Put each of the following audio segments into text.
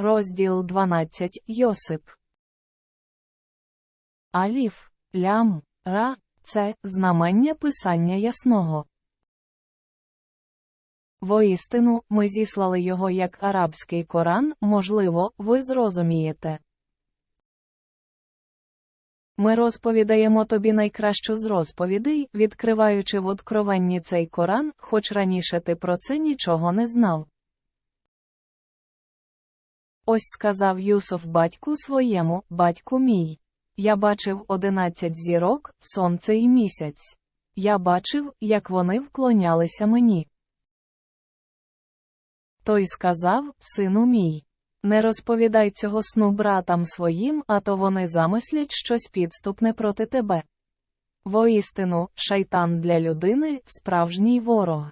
Розділ 12 Йосип. Аліф, лям, ра це знамення писання ясного. Воістину, ми зіслали його як арабський Коран, можливо, ви зрозумієте. Ми розповідаємо тобі найкращу з розповідей, відкриваючи в откровенні цей Коран, хоч раніше ти про це нічого не знав. Ось сказав Юсуф батьку своєму, батьку мій. Я бачив одинадцять зірок, сонце і місяць. Я бачив, як вони вклонялися мені. Той сказав, сину мій. Не розповідай цього сну братам своїм, а то вони замислять щось підступне проти тебе. Воістину, шайтан для людини справжній ворог.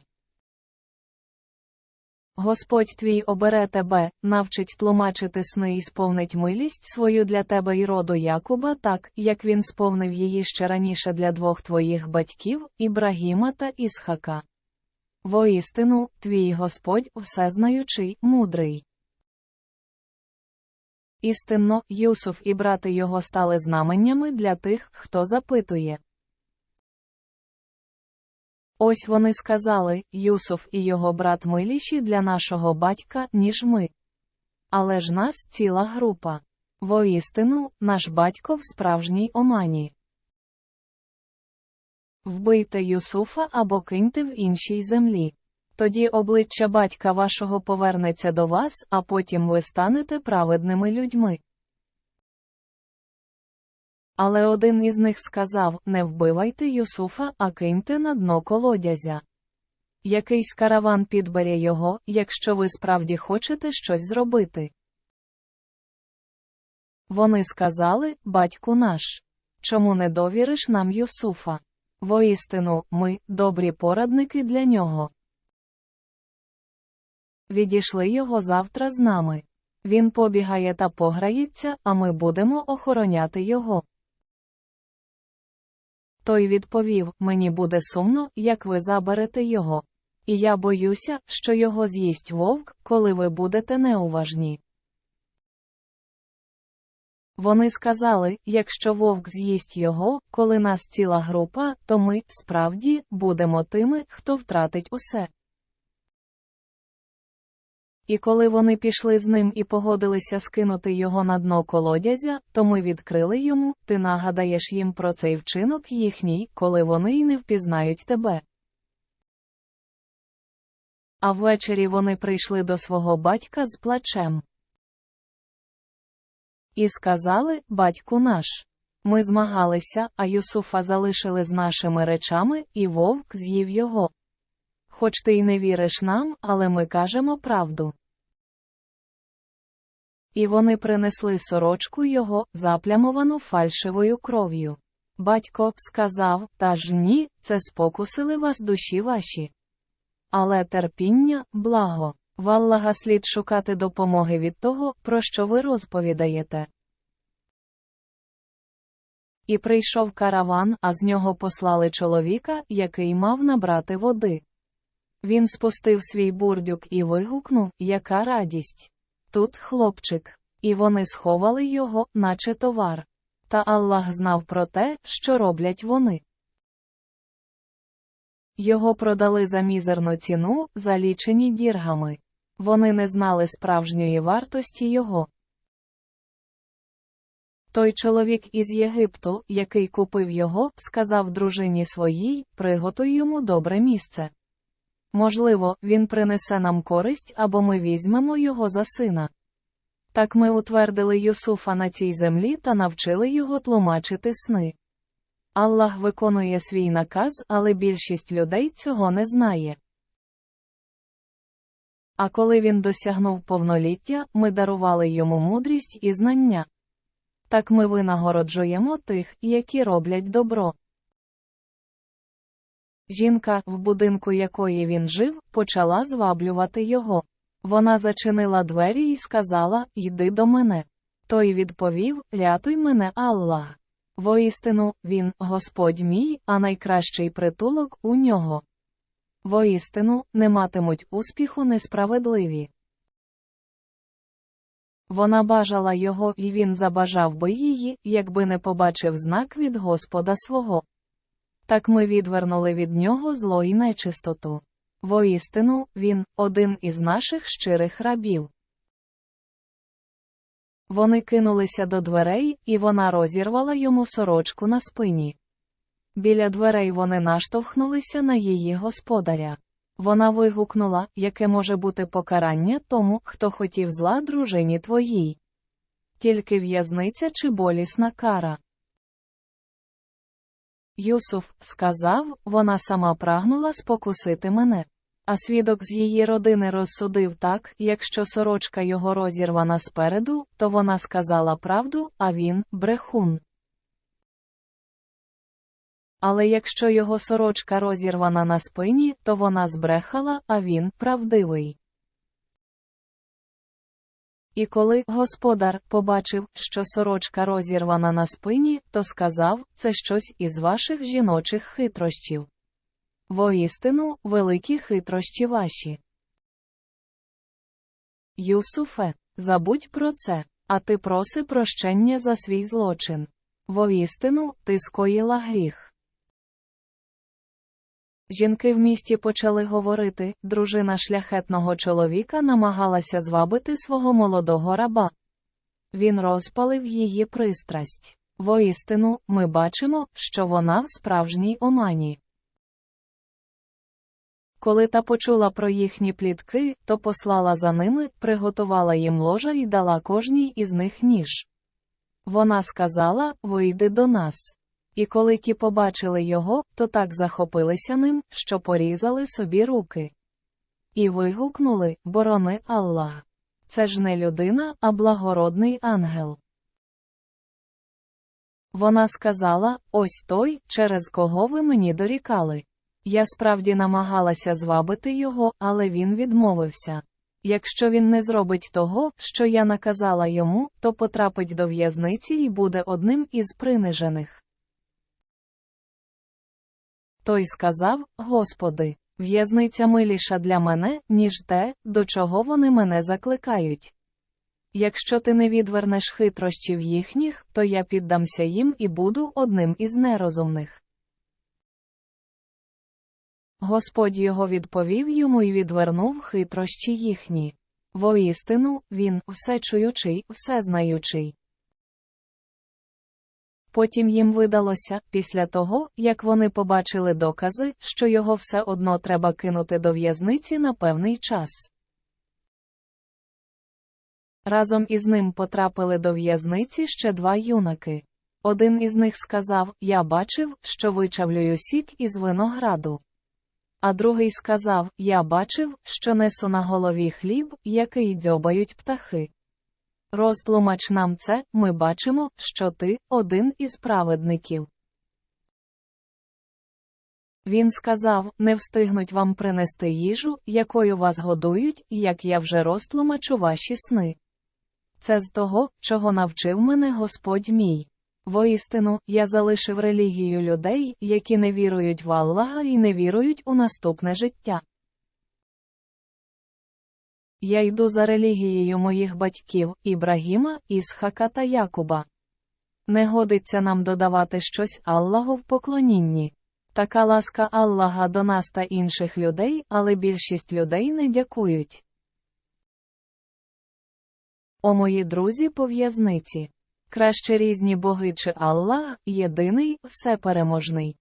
Господь твій обере тебе, навчить тлумачити сни і сповнить милість свою для тебе й роду Якуба так, як він сповнив її ще раніше для двох твоїх батьків, Ібрагіма та Ісхака. Воістину, твій Господь всезнаючий, мудрий. Істинно, Юсуф і брати його стали знаменнями для тих, хто запитує. Ось вони сказали Юсуф і його брат миліші для нашого батька, ніж ми. Але ж нас ціла група. Воістину, наш батько в справжній омані. Вбийте Юсуфа або киньте в іншій землі. Тоді обличчя батька вашого повернеться до вас, а потім ви станете праведними людьми. Але один із них сказав Не вбивайте Юсуфа, а киньте на дно колодязя. Якийсь караван підбере його, якщо ви справді хочете щось зробити. Вони сказали, батьку наш. Чому не довіриш нам Юсуфа? Воістину, ми добрі порадники для нього. Відійшли його завтра з нами. Він побігає та пограється, а ми будемо охороняти його. Той відповів Мені буде сумно, як ви заберете його. І я боюся, що його з'їсть вовк, коли ви будете неуважні. Вони сказали якщо вовк з'їсть його, коли нас ціла група, то ми, справді, будемо тими, хто втратить усе. І коли вони пішли з ним і погодилися скинути його на дно колодязя, то ми відкрили йому, ти нагадаєш їм про цей вчинок їхній, коли вони й не впізнають тебе. А ввечері вони прийшли до свого батька з плачем. І сказали, батьку наш. Ми змагалися, а Юсуфа залишили з нашими речами, і вовк з'їв його. Хоч ти й не віриш нам, але ми кажемо правду. І вони принесли сорочку його, заплямовану фальшивою кров'ю. Батько сказав, та ж ні, це спокусили вас душі ваші. Але терпіння, благо, Валлага слід шукати допомоги від того, про що ви розповідаєте. І прийшов караван, а з нього послали чоловіка, який мав набрати води. Він спустив свій бурдюк і вигукнув, яка радість. Тут хлопчик. І вони сховали його, наче товар. Та Аллах знав про те, що роблять вони. Його продали за мізерну ціну, за лічені діргами. Вони не знали справжньої вартості його. Той чоловік із Єгипту, який купив його, сказав дружині своїй приготуй йому добре місце. Можливо, він принесе нам користь або ми візьмемо його за сина. Так ми утвердили Юсуфа на цій землі та навчили його тлумачити сни. Аллах виконує свій наказ, але більшість людей цього не знає. А коли він досягнув повноліття, ми дарували йому мудрість і знання. Так ми винагороджуємо тих, які роблять добро. Жінка, в будинку якої він жив, почала зваблювати його. Вона зачинила двері і сказала Йди до мене. Той відповів Рятуй мене, Аллах. Воістину, він, Господь мій, а найкращий притулок у нього. Воістину, не матимуть успіху несправедливі. Вона бажала його, і він забажав би її, якби не побачив знак від Господа свого. Так ми відвернули від нього зло і нечистоту. Воістину, він один із наших щирих рабів. Вони кинулися до дверей, і вона розірвала йому сорочку на спині. Біля дверей вони наштовхнулися на її господаря. Вона вигукнула, яке може бути покарання тому, хто хотів зла дружині твоїй. Тільки в'язниця чи болісна кара. Юсуф сказав, вона сама прагнула спокусити мене. А свідок з її родини розсудив так, якщо сорочка його розірвана спереду, то вона сказала правду, а він брехун. Але якщо його сорочка розірвана на спині, то вона збрехала, а він правдивий. І коли господар побачив, що сорочка розірвана на спині, то сказав це щось із ваших жіночих хитрощів. Воістину, великі хитрощі ваші. Юсуфе, забудь про це, а ти проси прощення за свій злочин. Воістину, ти скоїла гріх. Жінки в місті почали говорити, дружина шляхетного чоловіка намагалася звабити свого молодого раба. Він розпалив її пристрасть. Воістину, ми бачимо, що вона в справжній омані. Коли та почула про їхні плітки, то послала за ними, приготувала їм ложа і дала кожній із них ніж. Вона сказала Вийди до нас. І коли ті побачили його, то так захопилися ним, що порізали собі руки. І вигукнули Борони Аллах. Це ж не людина, а благородний ангел. Вона сказала Ось той, через кого ви мені дорікали. Я справді намагалася звабити його, але він відмовився. Якщо він не зробить того, що я наказала йому, то потрапить до в'язниці і буде одним із принижених. Той сказав Господи, в'язниця миліша для мене, ніж те, до чого вони мене закликають. Якщо ти не відвернеш хитрощів їхніх, то я піддамся їм і буду одним із нерозумних. Господь його відповів йому і відвернув хитрощі їхні. Воістину, він, всечуючий, всезнаючий. Потім їм видалося, після того, як вони побачили докази, що його все одно треба кинути до в'язниці на певний час. Разом із ним потрапили до в'язниці ще два юнаки. Один із них сказав Я бачив, що вичавлюю сік із винограду. А другий сказав Я бачив, що несу на голові хліб, який дзьобають птахи. Розтлумач нам це, ми бачимо, що ти один із праведників. Він сказав не встигнуть вам принести їжу, якою вас годують, як я вже розтлумачу ваші сни. Це з того, чого навчив мене Господь мій. Воістину, я залишив релігію людей, які не вірують в Аллаха і не вірують у наступне життя. Я йду за релігією моїх батьків Ібрагіма, Ісхака та Якуба. Не годиться нам додавати щось Аллаху в поклонінні. Така ласка Аллаха до нас та інших людей, але більшість людей не дякують. О мої друзі по в'язниці. Краще різні боги чи Аллах, єдиний, всепереможний.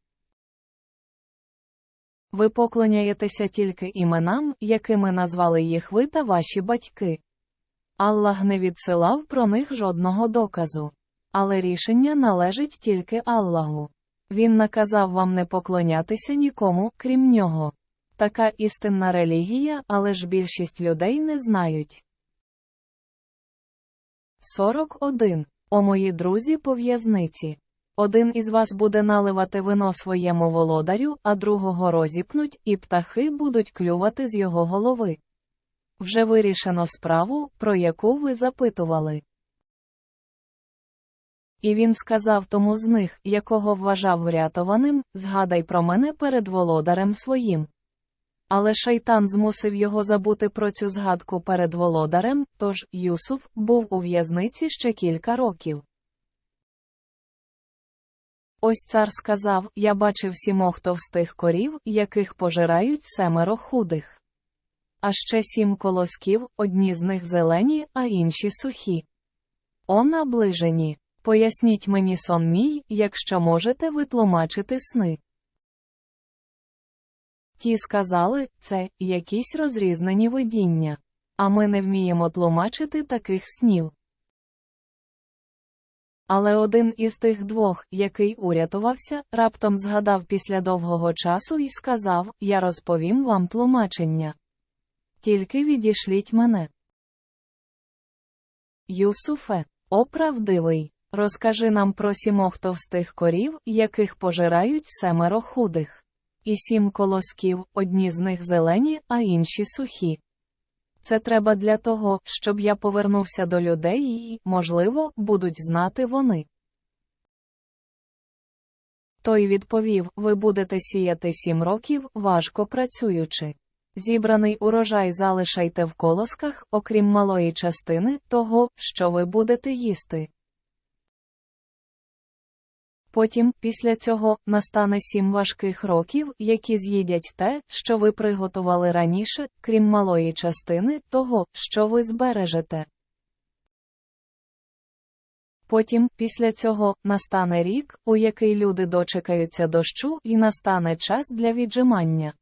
Ви поклоняєтеся тільки іменам, якими назвали їх ви та ваші батьки. Аллах не відсилав про них жодного доказу. Але рішення належить тільки Аллаху. Він наказав вам не поклонятися нікому, крім нього. Така істинна релігія, але ж більшість людей не знають. 41. О мої друзі по в'язниці. Один із вас буде наливати вино своєму володарю, а другого розіпнуть, і птахи будуть клювати з його голови. Вже вирішено справу, про яку ви запитували. І він сказав тому з них, якого вважав врятованим, згадай про мене перед володарем своїм. Але шайтан змусив його забути про цю згадку перед володарем, тож Юсуф був у в'язниці ще кілька років. Ось цар сказав Я бачив сімох товстих корів, яких пожирають семеро худих. А ще сім колосків, одні з них зелені, а інші сухі. О наближені. Поясніть мені сон мій, якщо можете витлумачити сни. Ті сказали, це якісь розрізнені видіння. А ми не вміємо тлумачити таких снів. Але один із тих двох, який урятувався, раптом згадав після довгого часу і сказав: Я розповім вам тлумачення. Тільки відішліть мене. Юсуфе, о правдивий, розкажи нам про сімох товстих корів, яких пожирають семеро худих і сім колосків, одні з них зелені, а інші сухі. Це треба для того, щоб я повернувся до людей і, можливо, будуть знати вони. Той відповів Ви будете сіяти сім років, важко працюючи. Зібраний урожай залишайте в колосках, окрім малої частини того, що ви будете їсти. Потім, після цього, настане сім важких років, які з'їдять те, що ви приготували раніше, крім малої частини того, що ви збережете. Потім, після цього, настане рік, у який люди дочекаються дощу, і настане час для віджимання.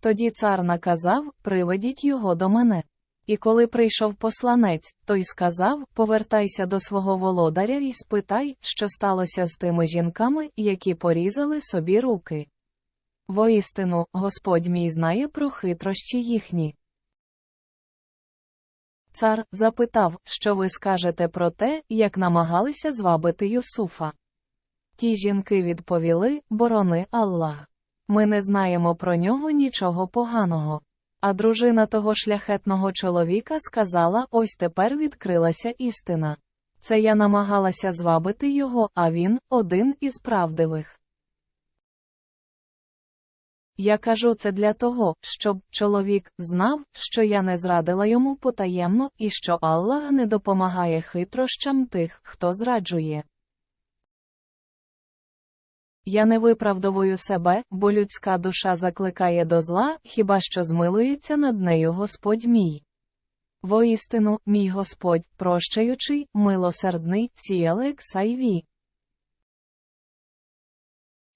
Тоді цар наказав приведіть його до мене. І коли прийшов посланець, той сказав Повертайся до свого володаря і спитай, що сталося з тими жінками, які порізали собі руки. Воістину, Господь мій знає про хитрощі їхні. Цар запитав, що ви скажете про те, як намагалися звабити Юсуфа. Ті жінки відповіли Борони Аллах. Ми не знаємо про нього нічого поганого. А дружина того шляхетного чоловіка сказала: ось тепер відкрилася істина. Це я намагалася звабити його, а він один із правдивих. Я кажу це для того, щоб чоловік знав, що я не зрадила йому потаємно і що Аллах не допомагає хитрощам тих, хто зраджує. Я не виправдовую себе, бо людська душа закликає до зла, хіба що змилується над нею Господь мій. Воістину, мій Господь, прощаючий, милосердний, сіялик сайві.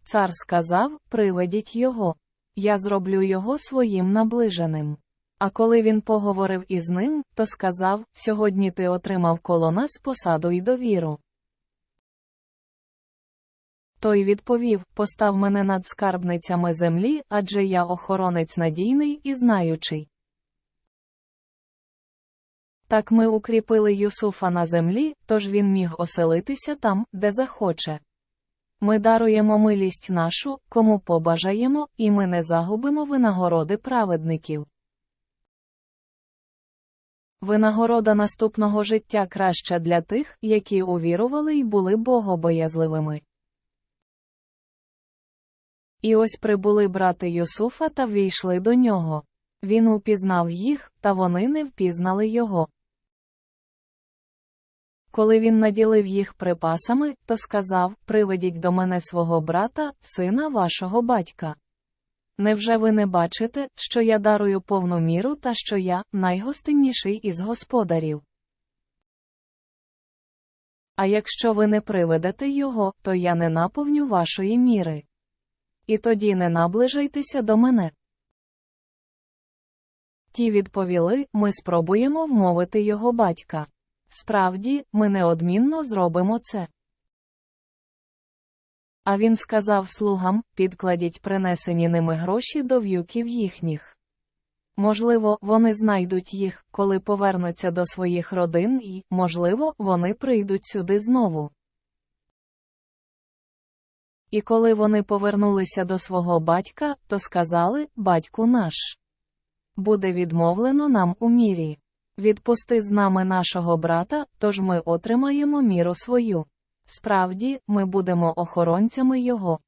Цар сказав Приведіть його. Я зроблю його своїм наближеним. А коли він поговорив із ним, то сказав Сьогодні ти отримав коло нас посаду і довіру. Той відповів Постав мене над скарбницями землі, адже я охоронець надійний і знаючий. Так ми укріпили Юсуфа на землі, тож він міг оселитися там, де захоче. Ми даруємо милість нашу, кому побажаємо, і ми не загубимо винагороди праведників. Винагорода наступного життя краща для тих, які увірували і були богобоязливими. І ось прибули брати Юсуфа та війшли до нього. Він упізнав їх, та вони не впізнали його. Коли він наділив їх припасами, то сказав Приведіть до мене свого брата, сина вашого батька. Невже ви не бачите, що я дарую повну міру та що я найгостинніший із господарів? А якщо ви не приведете його, то я не наповню вашої міри. І тоді не наближайтеся до мене. Ті відповіли ми спробуємо вмовити його батька. Справді, ми неодмінно зробимо це. А він сказав слугам підкладіть принесені ними гроші до в'юків їхніх. Можливо, вони знайдуть їх, коли повернуться до своїх родин, і, можливо, вони прийдуть сюди знову. І коли вони повернулися до свого батька, то сказали Батьку наш. Буде відмовлено нам у мірі. Відпусти з нами нашого брата, тож ми отримаємо міру свою. Справді, ми будемо охоронцями його.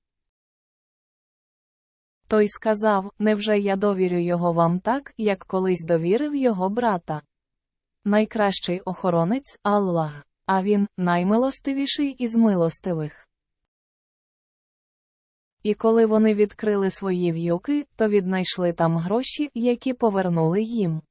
Той сказав, невже я довірю його вам так, як колись довірив його брата. Найкращий охоронець Аллах, а він наймилостивіший із милостивих. І коли вони відкрили свої в'юки, то віднайшли там гроші, які повернули їм.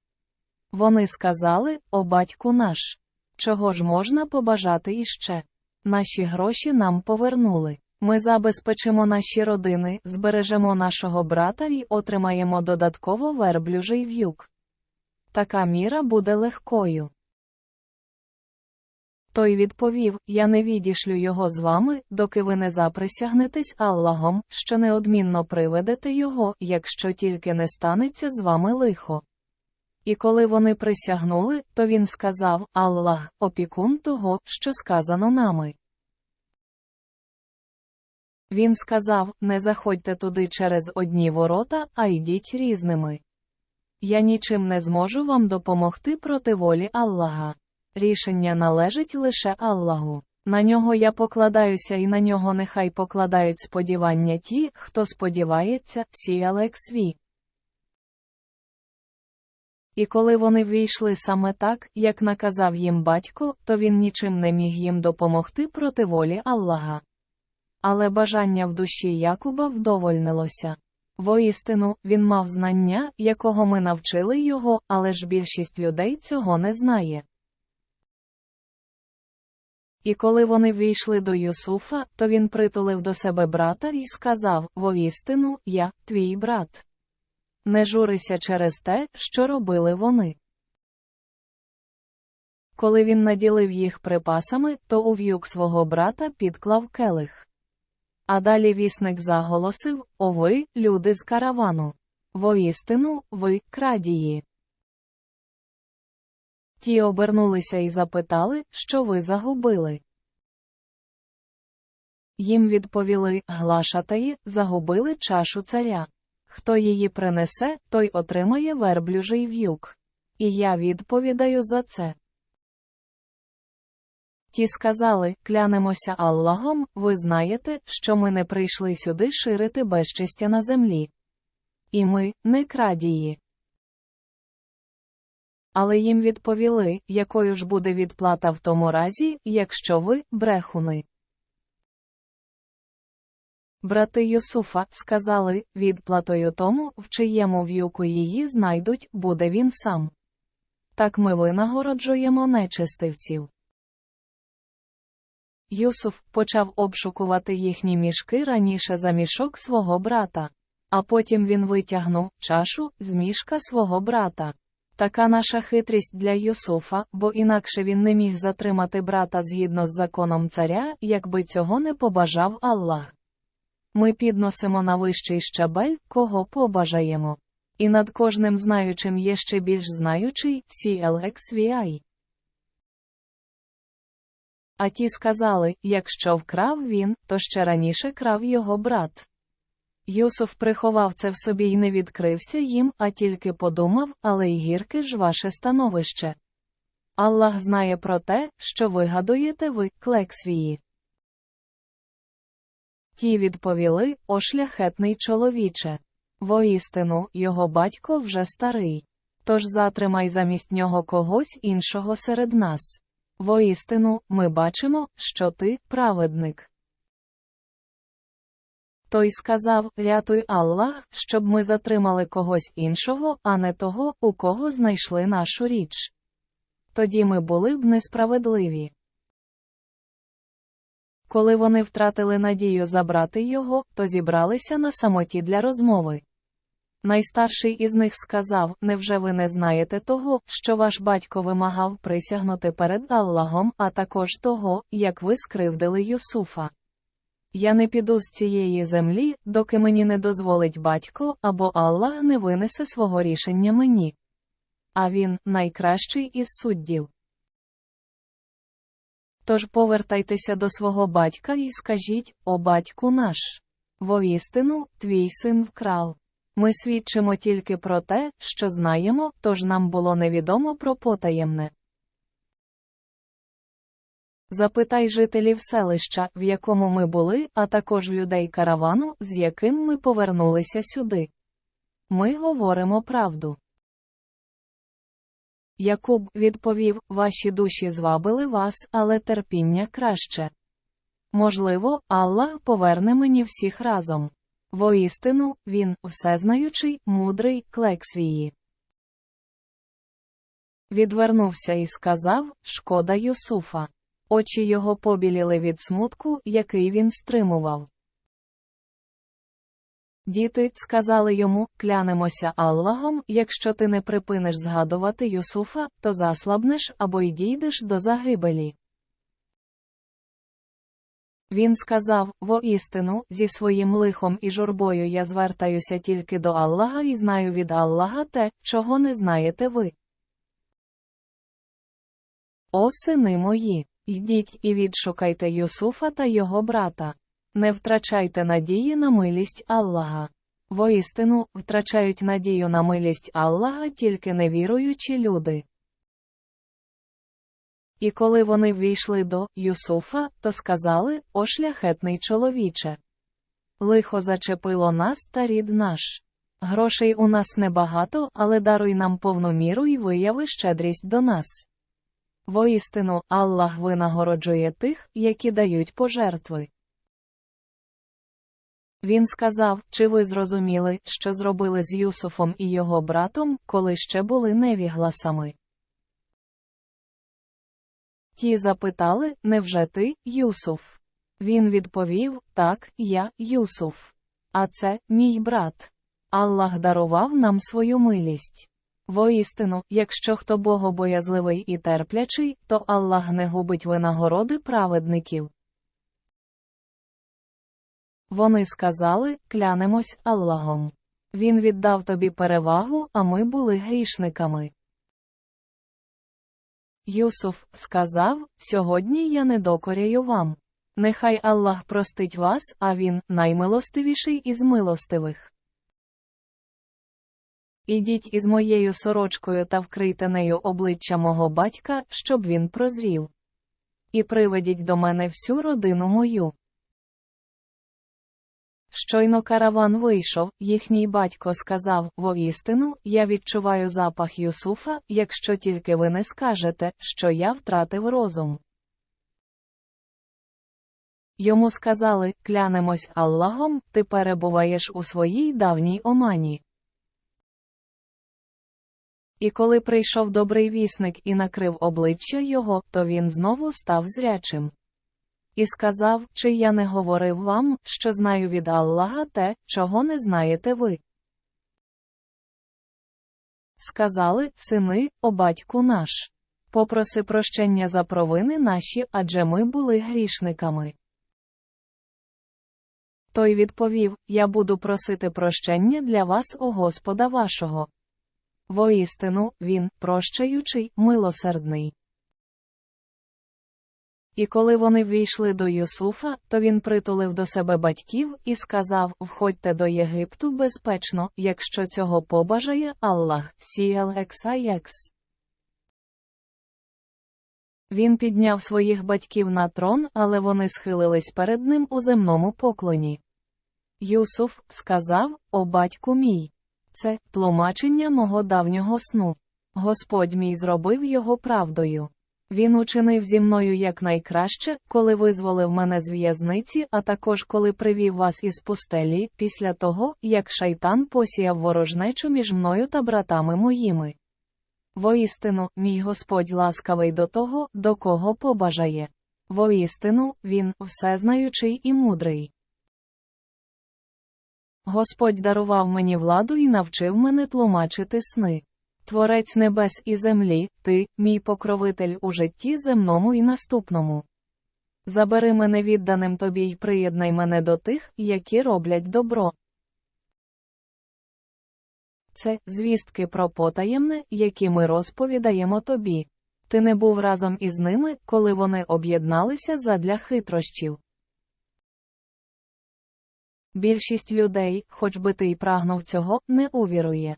Вони сказали, о батьку наш. Чого ж можна побажати іще? Наші гроші нам повернули. Ми забезпечимо наші родини, збережемо нашого брата і отримаємо додатково верблюжий в'юк. Така міра буде легкою. Той відповів: Я не відішлю його з вами, доки ви не заприсягнетесь Аллахом, що неодмінно приведете його, якщо тільки не станеться з вами лихо. І коли вони присягнули, то він сказав Аллах, опікун того, що сказано нами. Він сказав Не заходьте туди через одні ворота, а йдіть різними. Я нічим не зможу вам допомогти проти волі Аллаха. Рішення належить лише Аллаху. На нього я покладаюся і на нього нехай покладають сподівання ті, хто сподівається, сіяли свій. І коли вони ввійшли саме так, як наказав їм батько, то він нічим не міг їм допомогти проти волі Аллаха. Але бажання в душі Якуба вдовольнилося. Воістину, він мав знання, якого ми навчили його, але ж більшість людей цього не знає. І коли вони війшли до Юсуфа, то він притулив до себе брата і сказав Воістину, я, твій брат. Не журися через те, що робили вони. Коли він наділив їх припасами, то у в'юк свого брата підклав келих. А далі вісник заголосив О ви, люди з каравану. Воістину, ви, крадії. Ті обернулися і запитали, що ви загубили. Їм відповіли глашатаї, загубили чашу царя. Хто її принесе, той отримає верблюжий в'юк. І я відповідаю за це. Ті сказали, клянемося Аллахом, ви знаєте, що ми не прийшли сюди ширити безчестя на землі. І ми не крадії. Але їм відповіли, якою ж буде відплата в тому разі, якщо ви брехуни. Брати Юсуфа сказали, відплатою тому, в чиєму в'юку її знайдуть, буде він сам. Так ми винагороджуємо нечистивців. Юсуф почав обшукувати їхні мішки раніше за мішок свого брата. А потім він витягнув чашу з мішка свого брата. Така наша хитрість для Юсуфа, бо інакше він не міг затримати брата згідно з законом царя, якби цього не побажав Аллах. Ми підносимо на вищий щабель, кого побажаємо. І над кожним знаючим є ще більш знаючий CLXVI. А ті сказали, якщо вкрав він, то ще раніше крав його брат. Юсуф приховав це в собі і не відкрився їм, а тільки подумав, але й гірке ж ваше становище. Аллах знає про те, що вигадуєте ви, клексвії. Ті відповіли, о шляхетний чоловіче. Воістину, його батько вже старий. Тож затримай замість нього когось іншого серед нас. Воістину, ми бачимо, що ти праведник. Той сказав Рятуй Аллах, щоб ми затримали когось іншого, а не того, у кого знайшли нашу річ. Тоді ми були б несправедливі. Коли вони втратили надію забрати його, то зібралися на самоті для розмови. Найстарший із них сказав: Невже ви не знаєте того, що ваш батько вимагав присягнути перед Аллахом, а також того, як ви скривдили Юсуфа? Я не піду з цієї землі, доки мені не дозволить батько, або Аллах не винесе свого рішення мені. А він найкращий із суддів. Тож повертайтеся до свого батька і скажіть, о батьку наш. Воістину, твій син вкрав. Ми свідчимо тільки про те, що знаємо, тож нам було невідомо про потаємне. Запитай жителів селища, в якому ми були, а також людей каравану, з яким ми повернулися сюди. Ми говоримо правду. Якуб відповів: Ваші душі звабили вас, але терпіння краще. Можливо, Аллах поверне мені всіх разом. Воістину, він, всезнаючий, мудрий, клек свії. Відвернувся і сказав Шкода Юсуфа. Очі його побіліли від смутку, який він стримував. Діти сказали йому, клянемося Аллахом, якщо ти не припиниш згадувати Юсуфа, то заслабнеш або й дійдеш до загибелі. Він сказав воістину, зі своїм лихом і журбою я звертаюся тільки до Аллаха і знаю від Аллаха те, чого не знаєте ви. О сини мої, йдіть і відшукайте Юсуфа та його брата. Не втрачайте надії на милість Аллаха. Воістину, втрачають надію на милість Аллаха тільки невіруючі люди. І коли вони ввійшли до Юсуфа, то сказали О шляхетний чоловіче. Лихо зачепило нас та рід наш. Грошей у нас небагато, але даруй нам повну міру і вияви щедрість до нас. Воістину, Аллах винагороджує тих, які дають пожертви. Він сказав, чи ви зрозуміли, що зробили з Юсуфом і його братом, коли ще були невігласами? Ті запитали, невже ти, Юсуф? Він відповів, так, я, Юсуф. А це мій брат. Аллах дарував нам свою милість. Воістину, якщо хто богобоязливий і терплячий, то Аллах не губить винагороди праведників. Вони сказали, клянемось Аллахом. Він віддав тобі перевагу, а ми були грішниками. Юсуф сказав: Сьогодні я не докоряю вам. Нехай Аллах простить вас, а він наймилостивіший із милостивих. Ідіть із моєю сорочкою та вкрийте нею обличчя мого батька, щоб він прозрів. І приведіть до мене всю родину мою. Щойно караван вийшов, їхній батько сказав воістину, я відчуваю запах Юсуфа, якщо тільки ви не скажете, що я втратив розум. Йому сказали клянемось Аллахом, ти перебуваєш у своїй давній омані. І коли прийшов добрий вісник і накрив обличчя його, то він знову став зрячим. І сказав, чи я не говорив вам, що знаю від Аллаха те, чого не знаєте ви. Сказали, сини, о батьку наш. Попроси прощення за провини наші, адже ми були грішниками. Той відповів: Я буду просити прощення для вас, о Господа вашого. Воістину, він, прощаючий, милосердний. І коли вони ввійшли до Юсуфа, то він притулив до себе батьків і сказав: Входьте до Єгипту безпечно, якщо цього побажає Аллах, CLXIX. Він підняв своїх батьків на трон, але вони схилились перед ним у земному поклоні. Юсуф сказав: О батьку мій. Це тлумачення мого давнього сну. Господь мій зробив його правдою. Він учинив зі мною якнайкраще, коли визволив мене з в'язниці, а також коли привів вас із пустелі, після того, як шайтан посіяв ворожнечу між мною та братами моїми. Воістину, мій Господь ласкавий до того, до кого побажає. Воістину, він всезнаючий і мудрий. Господь дарував мені владу і навчив мене тлумачити сни. Творець небес і землі, ти, мій покровитель у житті земному і наступному. Забери мене відданим тобі й приєднай мене до тих, які роблять добро. Це звістки про потаємне, які ми розповідаємо тобі. Ти не був разом із ними, коли вони об'єдналися задля хитрощів. Більшість людей, хоч би ти й прагнув цього, не увірує.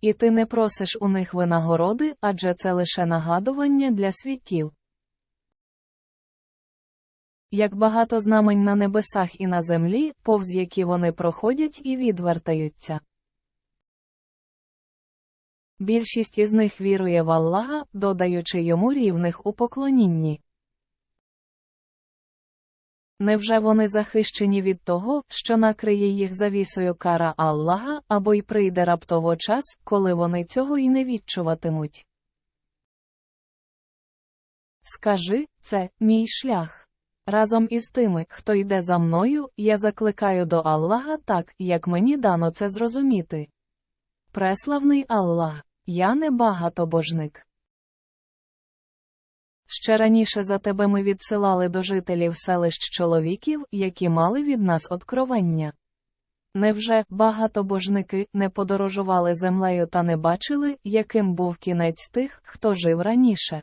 І ти не просиш у них винагороди, адже це лише нагадування для світів. Як багато знамень на небесах і на землі, повз які вони проходять і відвертаються. Більшість із них вірує в Аллаха, додаючи йому рівних у поклонінні. Невже вони захищені від того, що накриє їх завісою кара Аллаха, або й прийде раптово час, коли вони цього і не відчуватимуть? Скажи, це мій шлях. Разом із тими, хто йде за мною, я закликаю до Аллаха так, як мені дано це зрозуміти. Преславний Аллах, я не багатобожник. Ще раніше за тебе ми відсилали до жителів селищ чоловіків, які мали від нас откровення. Невже багатобожники не подорожували землею та не бачили, яким був кінець тих, хто жив раніше?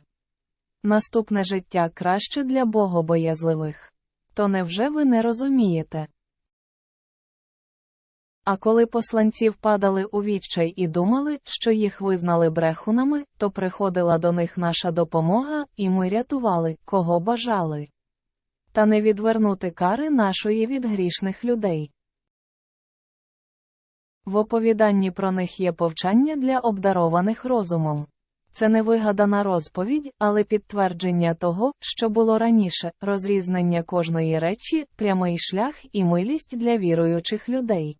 Наступне життя краще для богобоязливих. То невже ви не розумієте? А коли посланці впадали у відчай і думали, що їх визнали брехунами, то приходила до них наша допомога, і ми рятували, кого бажали. Та не відвернути кари нашої від грішних людей. В оповіданні про них є повчання для обдарованих розумом. Це не вигадана розповідь, але підтвердження того, що було раніше, розрізнення кожної речі, прямий шлях і милість для віруючих людей.